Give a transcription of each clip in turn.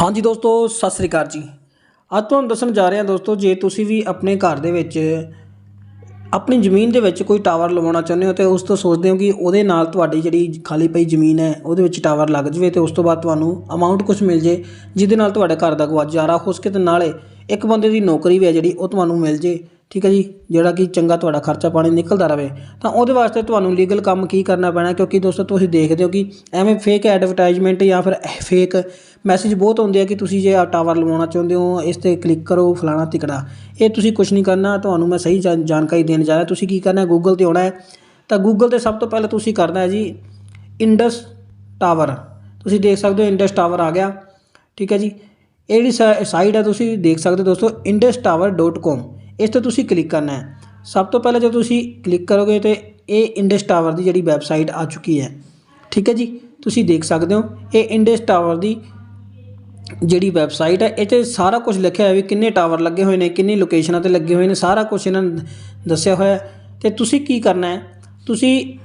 ਹਾਂਜੀ ਦੋਸਤੋ, ਸਤਿ ਸ੍ਰੀ ਅਕਾਲ ਜੀ। ਅੱਜ ਤੁਹਾਨੂੰ ਦੱਸਣ ਜਾ ਰਹੇ ਹਾਂ ਦੋਸਤੋ, ਜੇ ਤੁਸੀਂ ਵੀ ਆਪਣੇ ਘਰ ਦੇ ਵਿੱਚ, ਆਪਣੀ ਜ਼ਮੀਨ ਦੇ ਵਿੱਚ ਕੋਈ ਟਾਵਰ ਲਵਾਉਣਾ ਚਾਹੁੰਦੇ ਹੋ ਤੇ ਉਸ ਤੋਂ ਸੋਚਦੇ ਹੋ ਕਿ ਉਹਦੇ ਨਾਲ ਤੁਹਾਡੀ ਜਿਹੜੀ ਖਾਲੀ ਪਈ ਜ਼ਮੀਨ ਹੈ, ਉਹਦੇ ਵਿੱਚ ਟਾਵਰ ਲੱਗ ਜਵੇ ਤੇ ਉਸ ਤੋਂ ਬਾਅਦ ਤੁਹਾਨੂੰ ਅਮਾਉਂਟ ਕੁਝ ਮਿਲ ਜੇ, ਜਿਹਦੇ ਨਾਲ ਤੁਹਾਡੇ ਘਰ ਦਾ ਗੁਜ਼ਾਰਾ ਹੋ ਸਕੇ ਤੇ ਨਾਲੇ ਇੱਕ ਬੰਦੇ ਦੀ ਨੌਕਰੀ ਵੀ ਹੈ ਜਿਹੜੀ ਉਹ ਤੁਹਾਨੂੰ ਮਿਲ ਜੇ। ਠੀਕ ਹੈ ਜੀ? ਜਿਹੜਾ ਕਿ ਚੰਗਾ ਤੁਹਾਡਾ ਖਰਚਾ ਪਾਣੀ ਨਿਕਲਦਾ ਰਹੇ ਤਾਂ ਉਹਦੇ ਵਾਸਤੇ ਤੁਹਾਨੂੰ ਲੀਗਲ ਕੰਮ ਕੀ ਕਰਨਾ ਪੈਣਾ? ਕਿਉਂਕਿ ਦੋਸਤੋ, ਤੁਸੀਂ ਦੇਖਦੇ ਹੋ ਕਿ ਐਵੇਂ ਫੇਕ ਐਡਵਰਟਾਈਜ਼ਮੈਂਟ ਜਾਂ ਫਿਰ ਫੇਕ ਮੈਸੇਜ ਬਹੁਤ ਆਉਂਦੇ ਆ ਕਿ ਤੁਸੀਂ ਜੇ ਆ ਟਾਵਰ ਲਵਾਉਣਾ ਚਾਹੁੰਦੇ ਹੋ, ਇਸ ਤੇ ਕਲਿੱਕ ਕਰੋ, ਫਲਾਣਾ ਤਿਕੜਾ। ਇਹ ਤੁਸੀਂ ਕੁਝ ਨਹੀਂ ਕਰਨਾ, ਤੁਹਾਨੂੰ ਮੈਂ ਸਹੀ ਜਾਣ- ਜਾਣਕਾਰੀ ਦੇਣ ਜਾ ਰਿਹਾ। ਤੁਸੀਂ ਕੀ ਕਰਨਾ? ਗੂਗਲ ਤੇ ਆਉਣਾ ਹੈ। ਤਾਂ ਗੂਗਲ ਤੇ ਸਭ ਤੋਂ ਪਹਿਲਾਂ ਤੁਸੀਂ ਕਰਨਾ ਹੈ ਜੀ ਇੰਡਸ ਟਾਵਰ ਤੁਸੀਂ ਦੇਖ ਸਕਦੇ ਹੋ ਇੰਡਸ ਟਾਵਰ ਆ ਗਿਆ। ਠੀਕ ਹੈ ਜੀ? ਇਹ ਜਿਹੜੀ ਸਾਈਟ ਹੈ ਤੁਸੀਂ ਦੇਖ ਸਕਦੇ ਹੋ ਦੋਸਤੋ industower.com ਇਸ ਤੇ ਤੁਸੀਂ ਕਲਿੱਕ ਕਰਨਾ ਹੈ। ਸਭ ਤੋਂ ਪਹਿਲਾਂ ਜੇ ਤੁਸੀਂ ਕਲਿੱਕ ਕਰੋਗੇ ਤੇ ਇਹ ਇੰਡਸ ਟਾਵਰ ਦੀ ਜਿਹੜੀ ਵੈਬਸਾਈਟ ਆ ਚੁੱਕੀ ਹੈ। ਠੀਕ ਹੈ ਜੀ? ਤੁਸੀਂ ਦੇਖ ਸਕਦੇ ਹੋ, ਇਹ ਇੰਡਸ ਟਾਵਰ ਦੀ ਜਿਹੜੀ ਵੈਬਸਾਈਟ ਹੈ, ਇਹ 'ਤੇ ਸਾਰਾ ਕੁਝ ਲਿਖਿਆ ਹੋਇਆ ਵੀ ਕਿੰਨੇ ਟਾਵਰ ਲੱਗੇ ਹੋਏ ਨੇ, ਕਿੰਨੀ ਲੋਕੇਸ਼ਨਾਂ ਤੇ ਲੱਗੇ ਹੋਏ ਨੇ, ਸਾਰਾ ਕੁਝ ਇਹਨਾਂ ਨੇ ਦੱਸਿਆ ਹੋਇਆ ਹੈ। ਤੇ ਤੁਸੀਂ ਕੀ ਕਰਨਾ ਹੈ? ਤੁਸੀਂ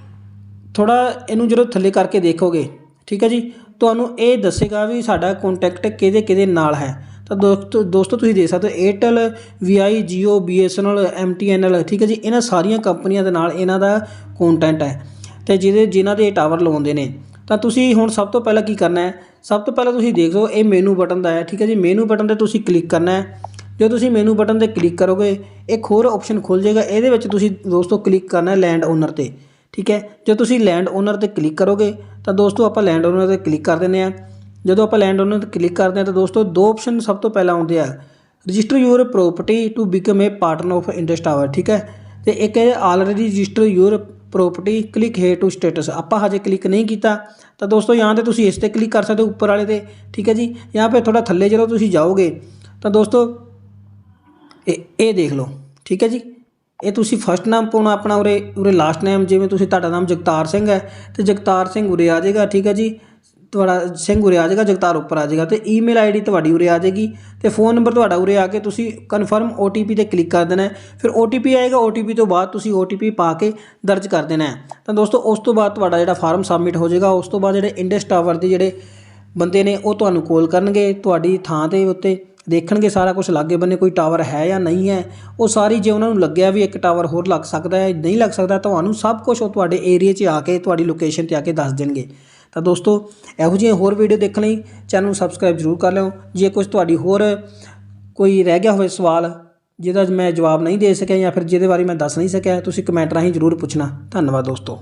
ਥੋੜਾ ਇਹਨੂੰ ਜਦੋਂ ਥੱਲੇ ਕਰਕੇ ਦੇਖੋਗੇ, ਠੀਕ ਹੈ ਜੀ? ਤੁਹਾਨੂੰ ਇਹ ਦੱਸੇਗਾ ਵੀ ਸਾਡਾ ਕੰਟੈਕਟ ਕਿਹਦੇ ਕਿਹਦੇ ਨਾਲ ਹੈ। ਤਾਂ ਦੋਸਤੋ ਦੋਸਤੋ ਤੁਸੀਂ ਦੇਖ ਸਕਦੇ ਹੋ Airtel VI Jio BSNL MTNL ਠੀਕ ਹੈ ਜੀ, ਇਹਨਾਂ ਸਾਰੀਆਂ ਕੰਪਨੀਆਂ ਦੇ ਨਾਲ ਇਹਨਾਂ ਦਾ ਕੰਟੈਂਟ ਹੈ। ਤੇ ਜਿਹਦੇ ਜਿਨ੍ਹਾਂ ਦੇ ਇਹ ਟਾਵਰ ਲਵਾਉਂਦੇ ਨੇ। ਤਾਂ ਤੁਸੀਂ ਹੁਣ ਸਭ ਤੋਂ ਪਹਿਲਾਂ ਕੀ ਕਰਨਾ ਹੈ? ਸਭ ਤੋਂ ਪਹਿਲਾਂ ਤੁਸੀਂ ਦੇਖ ਲਓ, ਇਹ ਮੈਨੂ ਬਟਨ ਦਾ ਹੈ, ਠੀਕ ਹੈ ਜੀ ਮੈਨੂ ਬਟਨ ਤੇ ਤੁਸੀਂ ਕਲਿੱਕ ਕਰਨਾ ਹੈ। ਜਦੋਂ ਤੁਸੀਂ ਮੈਨੂ ਬਟਨ ਤੇ ਕਲਿੱਕ ਕਰੋਗੇ, ਇੱਕ ਹੋਰ ਆਪਸ਼ਨ ਖੁੱਲ ਜਾਏਗਾ, ਇਹਦੇ ਵਿੱਚ ਤੁਸੀਂ ਦੋਸਤੋ ਕਲਿੱਕ ਕਰਨਾ ਹੈ ਲੈਂਡ ਓਨਰ ਤੇ, ਠੀਕ ਹੈ। ਜੇ ਤੁਸੀਂ ਲੈਂਡ ਓਨਰ ਤੇ ਕਲਿੱਕ ਕਰੋਗੇ, ਤਾਂ ਦੋਸਤੋ ਆਪਾਂ ਲੈਂਡ ਓਨਰ ਤੇ ਕਲਿੱਕ ਕਰ ਦਿੰਦੇ ਆ ਜਦੋਂ ਆਪਾਂ ਲੈਂਡ ਓਨਰ ਤੇ ਕਲਿੱਕ ਕਰਦੇ ਹਾਂ ਤਾਂ ਦੋਸਤੋ ਦੋ ਆਪਸ਼ਨ ਸਭ ਤੋਂ ਪਹਿਲਾਂ ਆਉਂਦੇ ਆ। Register your property to become a partner of Indus Tower ਠੀਕ ਹੈ? ਤੇ ਇੱਕ ਹੈ already register your property click here to status ਆਪਾਂ ਹਜੇ ਕਲਿੱਕ ਨਹੀਂ ਕੀਤਾ, ਤਾਂ ਦੋਸਤੋ ਯਹਾਂ ਤੇ ਤੁਸੀਂ ਇਸ ਤੇ ਕਲਿੱਕ ਕਰ ਸਕਦੇ ਹੋ ਉੱਪਰ ਵਾਲੇ ਤੇ, ਠੀਕ ਹੈ ਜੀ? ਯਹਾਂ ਪੇ ਥੋੜਾ ਥੱਲੇ ਜਦੋਂ ਤੁਸੀਂ ਜਾਓਗੇ, ਤਾਂ ਦੋਸਤੋ ਇਹ ਇਹ ਦੇਖ ਲਓ, ਠੀਕ ਹੈ ਜੀ? ਇਹ ਤੁਸੀਂ ਫਸਟ ਨਾਮ ਪਾਉਣਾ ਆਪਣਾ ਉਰੇ ਉਰੇ ਲਾਸਟ ਨੇਮ, ਜਿਵੇਂ ਤੁਸੀਂ ਤੁਹਾਡਾ ਨਾਮ ਜਗਤਾਰ ਸਿੰਘ ਹੈ, ਤੇ ਜਗਤਾਰ ਸਿੰਘ ਉਰੇ ਆ ਜਾਏਗਾ, ਠੀਕ ਹੈ ਜੀ? ਤੁਹਾਡਾ ਸਿੰਘ ਉਰੇ ਆ ਜਾਏਗਾ, ਜਗਤਾਰ ਉੱਪਰ ਆ ਜਾਏਗਾ ਤੇ ਈਮੇਲ ਆਈਡੀ ਤੁਹਾਡੀ ਉਰੇ ਆ ਜਾਏਗੀ ਤੇ ਫੋਨ ਨੰਬਰ ਤੁਹਾਡਾ ਉਰੇ ਆ ਕੇ ਤੁਸੀਂ ਕਨਫਰਮ OTP ਤੇ ਕਲਿੱਕ ਕਰ ਦੇਣਾ ਹੈ। ਫਿਰ OTP ਆਏਗਾ OTP ਤੋਂ ਬਾਅਦ ਤੁਸੀਂ OTP ਪਾ ਕੇ ਦਰਜ ਕਰ ਦੇਣਾ ਤਾਂ ਦੋਸਤੋ, ਉਸ ਤੋਂ ਬਾਅਦ ਤੁਹਾਡਾ ਜਿਹੜਾ ਫਾਰਮ ਸਬਮਿਟ ਹੋ ਜਾਏਗਾ, ਉਸ ਤੋਂ ਬਾਅਦ ਜਿਹੜੇ ਇੰਡਸ ਟਾਵਰ ਦੇ ਜਿਹੜੇ ਬੰਦੇ ਨੇ, ਉਹ ਤੁਹਾਨੂੰ ਕਾਲ ਕਰਨਗੇ, ਤੁਹਾਡੀ ਥਾਂ ਦੇ ਉੱਤੇ ਦੇਖਣਗੇ ਸਾਰਾ ਕੁਝ ਲਾਗੇ ਬੰਨੇ ਕੋਈ ਟਾਵਰ ਹੈ ਜਾਂ ਨਹੀਂ ਹੈ। ਉਹ ਸਾਰੀ ਜੇ ਉਹਨਾਂ ਨੂੰ ਲੱਗਿਆ ਵੀ ਇੱਕ ਟਾਵਰ ਹੋਰ ਲੱਗ ਸਕਦਾ ਹੈ, ਨਹੀਂ ਲੱਗ ਸਕਦਾ, ਤੁਹਾਨੂੰ ਸਭ ਕੁਝ ਉਹ ਤੁਹਾਡੇ ਏਰੀਆ 'ਚ ਆ ਕੇ, ਤੁਹਾਡੀ ਲੋਕੇਸ਼ਨ ਤੇ ਆ ਕੇ ਦੱਸ ਦੇਣਗੇ। ਤਾਂ ਦੋਸਤੋ, ਇਹੋ ਜਿਹੀਆਂ ਹੋਰ ਵੀਡੀਓ ਦੇਖਣ ਲਈ ਚੈਨਲ ਨੂੰ ਸਬਸਕ੍ਰਾਈਬ ਜ਼ਰੂਰ ਕਰ ਲਿਓ। ਜੇ ਕੁਝ ਤੁਹਾਡੀ ਹੋਰ ਕੋਈ ਰਹਿ ਗਿਆ ਹੋਵੇ ਸਵਾਲ, ਜਿਹਦਾ ਮੈਂ ਜਵਾਬ ਨਹੀਂ ਦੇ ਸਕਿਆ ਜਾਂ ਫਿਰ ਜਿਹਦੇ ਬਾਰੇ ਮੈਂ ਦੱਸ ਨਹੀਂ ਸਕਿਆ, ਤੁਸੀਂ ਕਮੈਂਟ ਰਾਹੀਂ ਜ਼ਰੂਰ ਪੁੱਛਣਾ। ਧੰਨਵਾਦ ਦੋਸਤੋ।